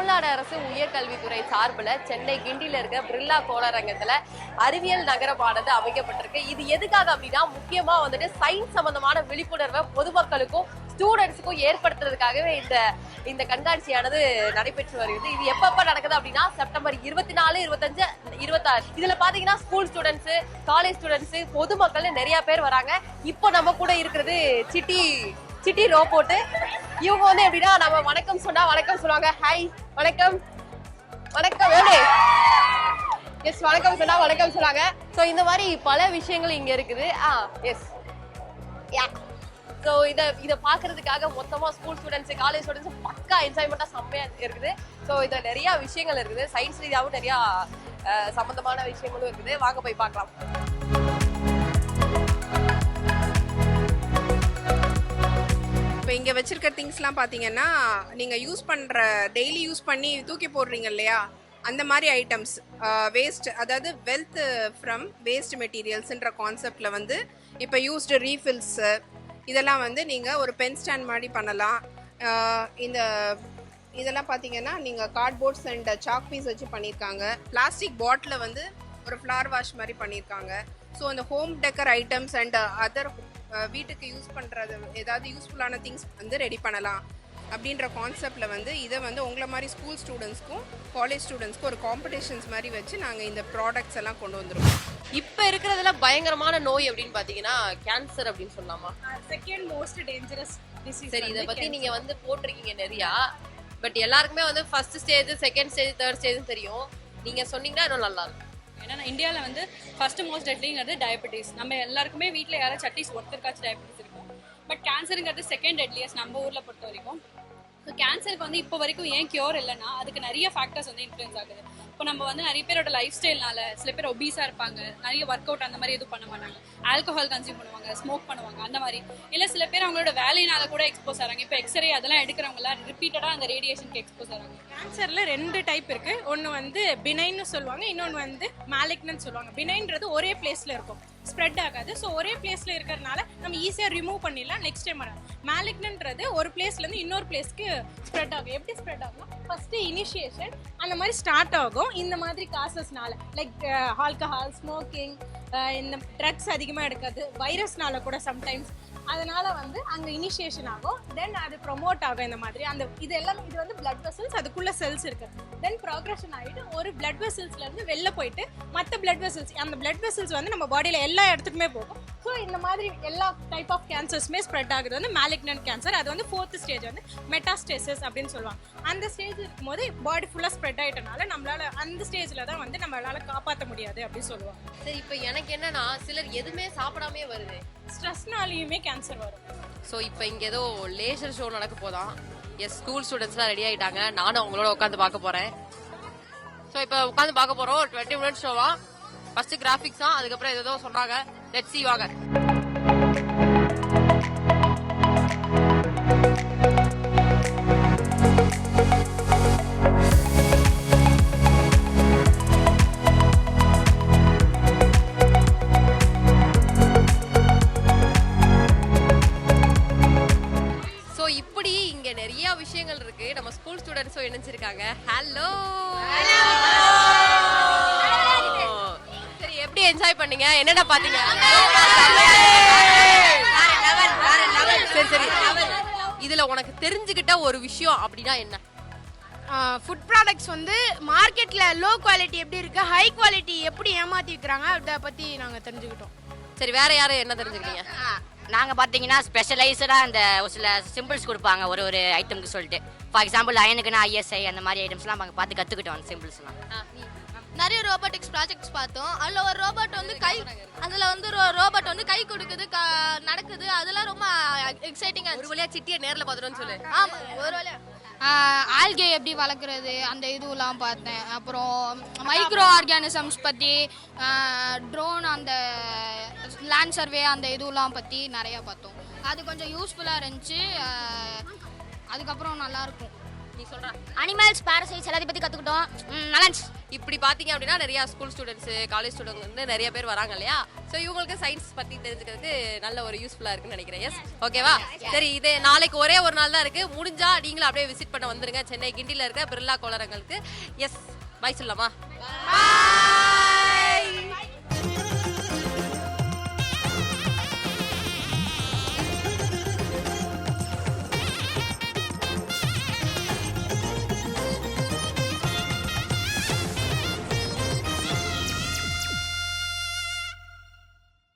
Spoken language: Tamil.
தமிழ்நாடு அரசு உயர்கல்வித்துறை சார்பில் சென்னை கிண்டியில் இருக்க பிர்லா கோளரங்கத்தில் அறிவியல் நகரமானது அமைக்கப்பட்டிருக்கு. இது எதுக்காக அப்படின்னா முக்கியமாக வந்துட்டு சயின்ஸ் சம்பந்தமான விழிப்புணர்வை பொதுமக்களுக்கும் ஸ்டூடெண்ட்ஸுக்கும் ஏற்படுத்துறதுக்காகவே இந்த இந்த கண்காட்சியானது நடைபெற்று வருகிறது. இது எப்பப்ப நடக்குது அப்படின்னா செப்டம்பர் இருபத்தி நாலு இருபத்தஞ்சு இருபத்தாறு. இதுல பாத்தீங்கன்னா ஸ்கூல் ஸ்டூடெண்ட்ஸ் காலேஜ் ஸ்டூடெண்ட்ஸ் பொதுமக்கள் நிறைய பேர் வராங்க. இப்போ நம்ம கூட இருக்கிறது சிட்டி சிட்டி ரோ போட்டு இவங்க வந்து எப்படின்னா நம்ம வணக்கம் சொன்னா வணக்கம் சொல்லுவாங்க. ஹாய் வணக்கம். வணக்கம் எப்படி? எஸ் வணக்கம் சொன்னா வணக்கம் சொல்லுவாங்க. ஸோ இந்த மாதிரி பல விஷயங்கள் இங்க இருக்குது. ஆ எஸ் யா ஸோ இதை இதை பார்க்கறதுக்காக மொத்தமாக ஸ்கூல் ஸ்டூடெண்ட்ஸ் காலேஜ் ஸ்டூடெண்ட்ஸ் பக்கா என்ஜாய்மெண்ட்டாக செம்மையாக இருக்குது. ஸோ இதில் நிறையா விஷயங்கள் இருக்குது. சயின்ஸ் ரீதியாகவும் நிறையா சம்மந்தமான விஷயங்களும் இருக்குது. வாங்க போய் பார்க்கலாம். இங்கே வச்சிருக்க திங்ஸ்லாம் பார்த்தீங்கன்னா நீங்கள் யூஸ் பண்ணுற டெய்லி யூஸ் பண்ணி தூக்கி போடுறீங்க இல்லையா? அந்த மாதிரி ஐட்டம்ஸ் வேஸ்ட் அதாவது வெல்த் ஃப்ரம் வேஸ்ட் மெட்டீரியல்ஸ்ன்ற கான்செப்டில் வந்து இப்போ யூஸ்டு ரீஃபில்ஸு இதெல்லாம் வந்து நீங்கள் ஒரு பென் ஸ்டாண்ட் மாதிரி பண்ணலாம். இந்த இதெல்லாம் பார்த்தீங்கன்னா நீங்கள் கார்ட்போர்ட்ஸ் அண்ட் சாக் பீஸ் வச்சு பண்ணியிருக்காங்க பிளாஸ்டிக் பாட்டில் வந்து ஒரு ஃப்ளார் வாஷ் மாதிரி பண்ணியிருக்காங்க ஸோ அந்த home decor items and other வீட்டுக்கு யூஸ் பண்ணுறது ஏதாவது யூஸ்ஃபுல்லான திங்ஸ் வந்து ரெடி பண்ணலாம். அப்படின்ற கான்செப்டில் வந்து இதை வந்து உங்களை மாதிரி ஸ்கூல் ஸ்டூடெண்ட்ஸ்க்கும் காலேஜ் ஸ்டூடெண்ட்ஸ்க்கும் ஒரு காம்படிஷன்ஸ் மாதிரி வச்சு நாங்கள் இந்த ப்ராடக்ட்ஸ் எல்லாம் கொண்டு வந்துருக்கோம். இப்போ இருக்கிறதுல பயங்கரமான நோய் அப்படின்னு பார்த்தீங்கன்னா கேன்சர் அப்படின்னு சொல்லலாமா? செகண்ட் மோஸ்ட் டேஞ்சரஸ் டிசீஸ் சரி இதை பற்றி நீங்கள் வந்து போட்டிருக்கீங்க நிறையா. பட் எல்லாருக்குமே வந்து first stage second stage third stage தெரியும். நீங்கள் சொன்னீங்கன்னா இன்னும் நல்லா இருக்கும். ஏன்னா இந்தியாவில் வந்து ஃபஸ்ட்டு மோஸ்ட் டெட்லிங்கிறது டயபெட்டிஸ் நம்ம எல்லாருக்குமே வீட்டில் யாராவது அட்லீஸ்ட் ஒருத்தருக்காச்சும் டயபெட்டிஸ் இருக்கும். பட் கேன்சருங்கிறது செகண்ட் டெட்லியஸ்ட் நம்ம ஊரில் பொறுத்த வரைக்கும் ஸோ கேன்சருக்கு வந்து இப்போ வரைக்கும் ஏன் கியூர் இல்லைன்னா அதுக்கு நிறைய ஃபேக்டர்ஸ் வந்து இன்ஃப்ளூயன்ஸ் ஆகுது. இப்போ நம்ம வந்து நிறைய பேரோட லைஃப் ஸ்டைல்னால சில பேர் ஒபீஸாக இருப்பாங்க நிறைய ஒர்க் அவுட் அந்த மாதிரி எதுவும் பண்ண மாட்டாங்க. ஆல்கஹால் கன்சியூம் பண்ணுவாங்க ஸ்மோக் பண்ணுவாங்க அந்த மாதிரி. இல்லை சில பேர் அவங்களோட வேலையினால கூட எக்ஸ்போஸ் ஆகிறாங்க இப்போ எக்ஸ்ரே அதெல்லாம் எடுக்கிறவங்களாம் ரிப்பீட்டடாக அந்த ரேடியேஷனுக்கு எக்ஸ்போஸ் ஆகிறாங்க கேன்சர்ல ரெண்டு டைப் இருக்கு. ஒன்னு வந்து பினைன்னு சொல்லுவாங்க இன்னொன்னு வந்து மேலிக்னு சொல்லுவாங்க. பினைன்றது ஒரே பிளேஸில் இருக்கும். ஸ்ப்ரெட் ஆகாது. ஸோ ஒரே பிளேஸில் இருக்கிறதுனால நம்ம ஈஸியாக ரிமூவ் பண்ணிடலாம். நெக்ஸ்ட் டைம் வராது. மேலிக்னன்றது ஒரு பிளேஸ்லேருந்து இன்னொரு பிளேஸ்க்கு ஸ்ப்ரெட் ஆகும். எப்படி ஸ்ப்ரெட் ஆகும்னா ஃபஸ்ட்டு இனிஷியேஷன் அந்த மாதிரி ஸ்டார்ட் ஆகும். இந்த மாதிரி காசஸ்னால லைக் ஆல்கஹால் ஸ்மோக்கிங் இந்த ட்ரக்ஸ் அதிகமாக எடுக்காது வைரஸ்னால கூட சம்டைம்ஸ் அதனால வந்து அங்கே இனிஷியேஷன் ஆகும். தென் அது ப்ரொமோட் ஆகும் இந்த மாதிரி. அந்த இது எல்லாமே இது வந்து பிளட் வெசல்ஸ் அதுக்குள்ள செல்ஸ் இருக்கிறது. தென் ப்ராக்ரஷன் ஆகிட்டு ஒரு பிளட் வெசல்ஸ்ல இருந்து வெளில போயிட்டு மற்ற பிளட் வெசல்ஸ் அந்த பிளட் வெசல்ஸ் வந்து நம்ம பாடியில எல்லா இடத்துக்குமே போகும். ஸோ இந்த மாதிரி எல்லா டைப் ஆஃப் கேன்சர்ஸுமே ஸ்ப்ரெட் ஆகுது வந்து மேலிக்னன்ட் கேன்சர் அது வந்து ஃபோர்த் ஸ்டேஜ் வந்து மெட்டாஸ்டேசஸ் அப்படின்னு சொல்லுவாங்க. அந்த ஸ்டேஜ் இருக்கும்போது பாடி ஃபுல்லாக ஸ்ப்ரெட் ஆயிட்டனால நம்மளால அந்த ஸ்டேஜில் தான் வந்து நம்மளால காப்பாற்ற முடியாது அப்படின்னு சொல்லுவாங்க. சரி இப்போ எனக்கு என்னன்னா சிலர் எதுவுமே சாப்பிடாமே வருது. ஸ்ட்ரெஸ்னாலையுமே கேன்சர் வரும். ஸோ இப்போ இங்கே ஏதோ லேசர் ஷோ நடக்க போதாம் எஸ் ஸ்கூல் ஸ்டூடெண்ட்ஸ்லாம் ரெடி ஆகிட்டாங்க நானும் அவங்களோட உட்காந்து பார்க்க போகிறேன் ஸோ இப்போ உட்காந்து பார்க்க போகிறோம் டுவெண்ட்டி மினிட்ஸ் ஷோவா ஃபர்ஸ்ட் கிராஃபிக்ஸ் தான். அதுக்கப்புறம் ஏதோ சொன்னாங்க. லெட் சி வாங்க. ஸ்டூடெண்ட்ஸும் இணைஞ்சிருக்காங்க. ஹலோ சரி எப்படி என்ஜாய் பண்ணீங்க? என்னென்ன பாத்தீங்க சரி சரி. இதுல உனக்கு தெரிஞ்சுக்கிட்ட ஒரு விஷயம் அப்படின்னா என்ன? ஃபுட் ப்ராடக்ட்ஸ் வந்து மார்க்கெட்டில் லோ குவாலிட்டி எப்படி இருக்கு ஹை குவாலிட்டி எப்படி ஏமாத்தி விற்கிறாங்க அதை பற்றி நாங்கள் தெரிஞ்சுக்கிட்டோம். சரி வேற யாரும் என்ன தெரிஞ்சுக்கிட்டீங்க? நாங்கள் பார்த்தீங்கன்னா ஸ்பெஷலைஸ்டாக அந்த ஒரு சில சிம்பிள்ஸ் கொடுப்பாங்க ஒரு ஒரு ஐட்டம்க்கு சொல்லிட்டு. ஃபார் எக்ஸாம்பிள் அயனுக்குன்னா ஐஎஸ்ஐ அந்த மாதிரி ஐட்டம்ஸ்லாம் நாங்கள் பார்த்து கற்றுக்கிட்டோம் அந்த சிம்பிள்ஸ்லாம் நிறைய ரோபோட்டிக்ஸ் ப்ராஜெக்ட்ஸ் பார்த்தோம். அதில் ஒரு ரோபோட் வந்து கை அதில் வந்து ரோபோட் வந்து கை கொடுக்குது க- நடக்குது. அதெல்லாம் ரொம்ப எக்ஸைட்டிங்காக ஒரு இருந்துச்சு வழியா சிட்டியை நேர்ல பாத்துறோம்னு சொல்லு. ஆமாம் ஒரு வழியா. ஆல்கே எப்படி வளர்க்குறது அந்த இதுவெல்லாம் பார்த்தேன். அப்புறம் மைக்ரோ ஆர்கானிசம்ஸ் பற்றி ட்ரோன் அந்த லேண்ட் சர்வே அந்த இதுவெல்லாம் பற்றி நிறையா பார்த்தோம். அது கொஞ்சம் யூஸ்ஃபுல்லாக இருந்துச்சு. அதுக்கப்புறம் நல்லாயிருக்கும் நீ சொல்ற. அனிமல்ஸ் பாரசைட்ஸ் எல்லாத்தையும் பற்றி கற்றுக்கிட்டோம் நல்லா இருந்துச்சு. இப்படி பாத்தீங்க அப்படின்னா நிறைய ஸ்கூல் ஸ்டூடெண்ட்ஸ் காலேஜ் ஸ்டூடெண்ட் வந்து நிறைய பேர் வராங்க இல்லையா? ஸோ இவங்களுக்கு சயின்ஸ் பத்தி தெரிஞ்சுக்கிறதுக்கு நல்ல ஒரு யூஸ்ஃபுல்லா இருக்குன்னு நினைக்கிறேன். எஸ் ஓகேவா சரி இது நாளைக்கு ஒரே ஒரு நாள் தான் இருக்கு. முடிஞ்சா நீங்களும் அப்படியே விசிட் பண்ண வந்துருங்க. சென்னை கிண்டில இருக்க பிர்லா கோளரங்களுக்கு எஸ் பாய் சொல்லலாமா.